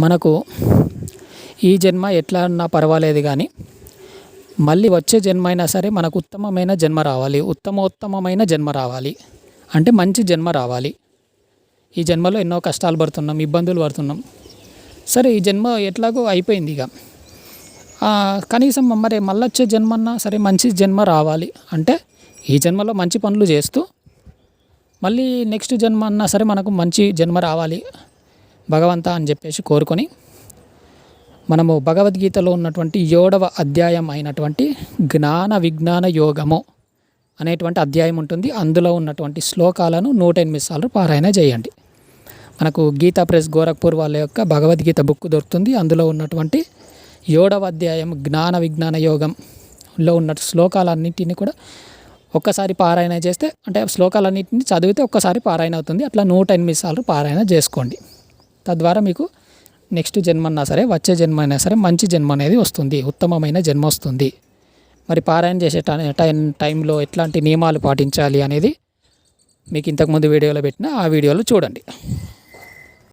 మనకు ఈ జన్మ ఎట్లా అన్నా పర్వాలేదు కానీ మళ్ళీ వచ్చే జన్మ అయినా సరే మనకు ఉత్తమమైన జన్మ రావాలి. ఉత్తమోత్తమమైన జన్మ రావాలి. అంటే మంచి జన్మ రావాలి. ఈ జన్మలో ఎన్నో కష్టాలు పడుతున్నాం ఇబ్బందులు పడుతున్నాం. సరే ఈ జన్మ ఎట్లాగో అయిపోయింది ఇక. కనీసం మరి మళ్ళీ వచ్చే జన్మన్నా సరే మంచి జన్మ రావాలి. అంటే ఈ జన్మలో మంచి పనులు చేస్తూ మళ్ళీ నెక్స్ట్ జన్మ అన్నా సరే మనకు మంచి జన్మ రావాలి. భగవంత అని చెప్పేసి కోరుకొని మనము భగవద్గీతలో ఉన్నటువంటి ఏడవ అధ్యాయం అయినటువంటి జ్ఞాన విజ్ఞాన యోగము అనేటువంటి అధ్యాయం ఉంటుంది. అందులో ఉన్నటువంటి శ్లోకాలను నూట ఎనిమిది సార్లు పారాయణ చేయండి. మనకు గీతా ప్రెస్ గోరఖ్పూర్ వాళ్ళ యొక్క భగవద్గీత బుక్ దొరుకుతుంది. అందులో ఉన్నటువంటి ఏడవ అధ్యాయం జ్ఞాన విజ్ఞాన యోగంలో ఉన్న శ్లోకాలన్నింటినీ కూడా ఒక్కసారి పారాయణ చేస్తే అంటే శ్లోకాలన్నింటినీ చదివితే ఒక్కసారి పారాయణ అవుతుంది. అట్లా నూట ఎనిమిది సార్లు పారాయణ చేసుకోండి. తద్వారా మీకు నెక్స్ట్ జన్మ అన్నా సరే వచ్చే జన్మ అయినా సరే మంచి జన్మ అనేది వస్తుంది ఉత్తమమైన జన్మ వస్తుంది. మరి పారాయణ చేసే టై- టైం టైంలో ఎట్లాంటి నియమాలు పాటించాలి అనేది మీకు ఇంతకుముందు వీడియోలో పెట్టిన ఆ వీడియోలో చూడండి.